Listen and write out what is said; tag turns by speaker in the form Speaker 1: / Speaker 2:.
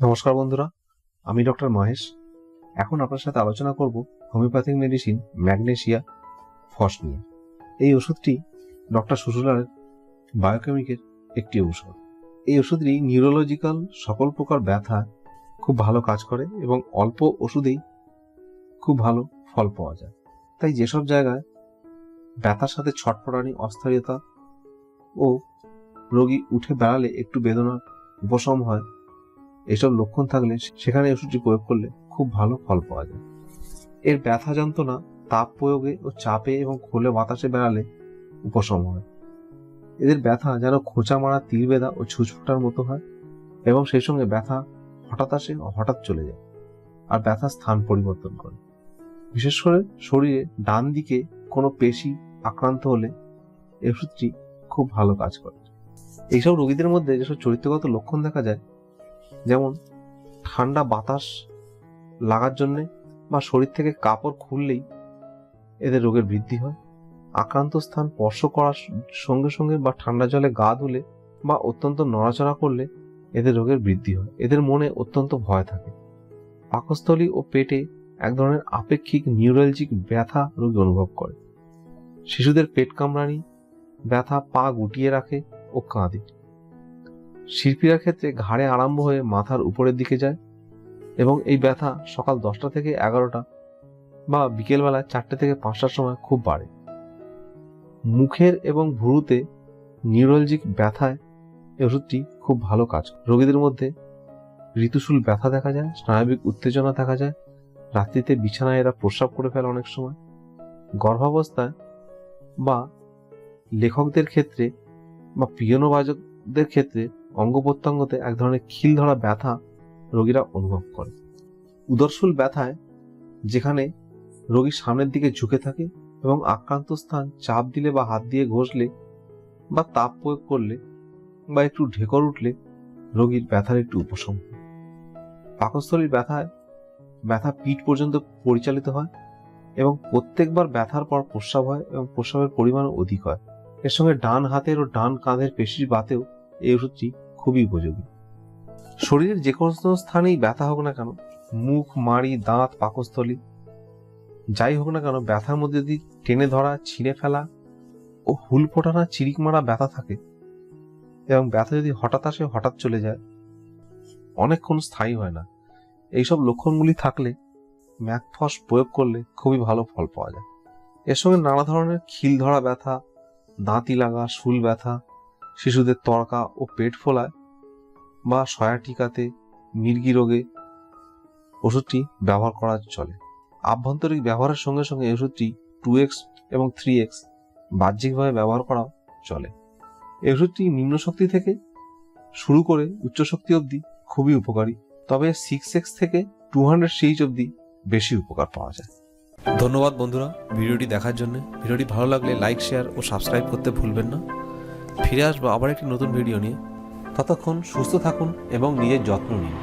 Speaker 1: নমস্কার বন্ধুরা, আমি ডক্টর মহেশ। এখন আপনার সাথে আলোচনা করব হোমিওপ্যাথিক মেডিসিন ম্যাগনেশিয়া ফস নিয়ে। এই ওষুধটি ডক্টর সুশুলারের বায়োকেমিকের একটি ঔষধ। এই ওষুধটি নিউরোলজিক্যাল সকল প্রকার ব্যথা খুব ভালো কাজ করে এবং অল্প ওষুধেই খুব ভালো ফল পাওয়া যায়। তাই যেসব জায়গায় ব্যথার সাথে ছটফটানি, অস্থিরতা ও রোগী উঠে বেড়ালে একটু বেদনার উপশম হয় এসব লক্ষণ থাকলে সেখানে ওষুধটি প্রয়োগ করলে খুব ভালো ফল পাওয়া যায়। এর ব্যথা যন্ত্রণা, তাপ প্রয়োগে ও চাপে এবং খোলে বাতাসে বেড়ালে উপশম হয়। এদের ব্যথা যেন খোঁচা মারা, তিল বেদা ও ছুঁচফোটার মতো হয় এবং সেই সঙ্গে ব্যথা হঠাৎ আসে ও হঠাৎ চলে যায় আর ব্যথা স্থান পরিবর্তন করে। বিশেষ করে শরীরে ডান দিকে কোনো পেশি আক্রান্ত হলে এই ওষুধটি খুব ভালো কাজ করে। এইসব রোগীদের মধ্যে যেসব চরিত্রগত লক্ষণ দেখা যায় যেমন ঠান্ডা বাতাস লাগার জন্যে বা শরীর থেকে কাপড় খুললেই এদের রোগের বৃদ্ধি হয়। আক্রান্ত স্থান স্পর্শ করার সঙ্গে সঙ্গে বা ঠান্ডা জলে গা ধুলে বা অত্যন্ত নড়াচড়া করলে এদের রোগের বৃদ্ধি হয়। এদের মনে অত্যন্ত ভয় থাকে। পাকস্থলী ও পেটে এক ধরনের আপেক্ষিক নিউরালজিক ব্যথা রোগী অনুভব করে। শিশুদের পেট কামড়ানি, ব্যথা পা গুটিয়ে রাখে ও কাঁদে। শিল্পীরা ক্ষেত্রে ঘাড়ে আরম্ভ হয়ে মাথার উপরের দিকে যায় এবং এই ব্যথা সকাল দশটা থেকে এগারোটা বা বিকেলবেলা চারটে থেকে পাঁচটার সময় খুব বাড়ে। মুখের এবং ভুরুতে নিউরোলজিক ব্যথায় ওষুধটি খুব ভালো কাজ রোগীদের মধ্যে ঋতুশুল ব্যথা দেখা যায়, স্নায়বিক উত্তেজনা দেখা যায়, রাত্রিতে বিছানায় এরা প্রস্রাব করে ফেলে অনেক সময়। গর্ভাবস্থায় বা লেখকদের ক্ষেত্রে বা পিয়ানো বাজকদের ক্ষেত্রে অঙ্গ প্রত্যঙ্গতে এক ধরনের খিল ধরা ব্যথা রোগীরা অনুভব করে। উদরশুল ব্যথায় যেখানে রোগী সামনের দিকে ঝুঁকে থাকে এবং আক্রান্ত স্থান চাপ দিলে বা হাত দিয়ে ঘষলে বা তাপ প্রয়োগ করলে বা একটু ঢেকর উঠলে রোগীর ব্যথার একটু উপশম। পাকস্থলীর ব্যথায় ব্যথা পিঠ পর্যন্ত পরিচালিত হয় এবং প্রত্যেকবার ব্যথার পর প্রস্রাব হয় এবং প্রস্রাবের পরিমাণ অধিক হয়। এর সঙ্গে ডান হাতের ও ডান কাঁধের পেশির বাতেও এই ওষুধটি খুবই উপযোগী। শরীরের যে কোনো স্থানেই ব্যথা হোক না কেন, মুখ, মাড়ি, দাঁত, পাকস্থলী, যাই হোক না কেন, ব্যথার মধ্যে যদি টেনে ধরা, ছিঁড়ে ফেলা ও হুল ফোটানা চিরিক মারা ব্যথা থাকে এবং ব্যথা যদি হঠাৎ আসে, হঠাৎ চলে যায়, অনেকক্ষণ স্থায়ী হয় না। এইসব লক্ষণগুলি থাকলে ম্যাকফস প্রয়োগ করলে খুবই ভালো ফল পাওয়া যায়। এর সঙ্গে নানা ধরনের খিল ধরা ব্যথা, দাঁতি লাগা, শুল ব্যথা শিশুদের তরকা ও পেট ফোলায় বা সয়া টিকাতে মির্গি রোগে ওষুধটি ব্যবহার করা চলে। আভ্যন্তরিক ব্যবহারের সঙ্গে সঙ্গে ওষুধটি টু এক্স এবং থ্রি এক্স বাহ্যিকভাবে ব্যবহার করা চলে। এই ওষুধটি নিম্ন শক্তি থেকে শুরু করে উচ্চ শক্তি অবধি খুবই উপকারী, তবে সিক্স এক্স থেকে টু হান্ড্রেড সিএইচ অবধি বেশি উপকার পাওয়া যায়। ধন্যবাদ বন্ধুরা ভিডিওটি দেখার জন্য। ভিডিওটি ভালো লাগলে লাইক, শেয়ার ও সাবস্ক্রাইব করতে ভুলবেন না। ফিরে আসব আবার একটি নতুন ভিডিও নিয়ে। ততক্ষণ সুস্থ থাকুন এবং নিজের যত্ন নিন।